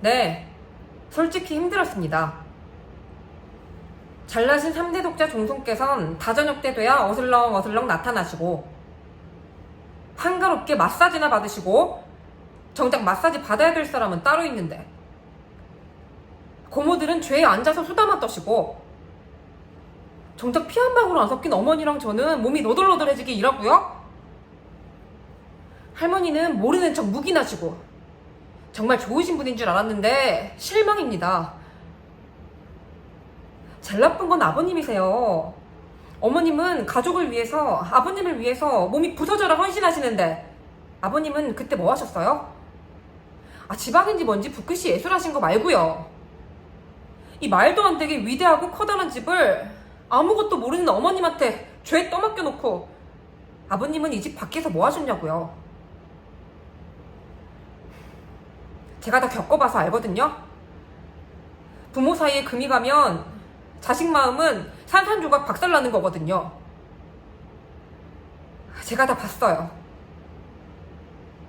네, 솔직히 힘들었습니다. 잘나신 3대 독자 종손께선 다저녁 때 돼야 어슬렁 어슬렁 나타나시고 한가롭게 마사지나 받으시고 정작 마사지 받아야 될 사람은 따로 있는데 고모들은 죄에 앉아서 수다만 떠시고 정작 피 한 방울 안 섞인 어머니랑 저는 몸이 너덜너덜해지게 일하고요. 할머니는 모르는 척 묵인하시고 정말 좋으신 분인 줄 알았는데 실망입니다. 제일 나쁜 건 아버님이세요. 어머님은 가족을 위해서 아버님을 위해서 몸이 부서져라 헌신하시는데 아버님은 그때 뭐 하셨어요? 아 지방인지 뭔지 붓글씨 예술하신 거 말고요. 이 말도 안 되게 위대하고 커다란 집을 아무것도 모르는 어머님한테 죄 떠맡겨 놓고 아버님은 이 집 밖에서 뭐 하셨냐고요. 제가 다 겪어봐서 알거든요. 부모 사이에 금이 가면 자식 마음은 산산조각 박살나는 거거든요. 제가 다 봤어요.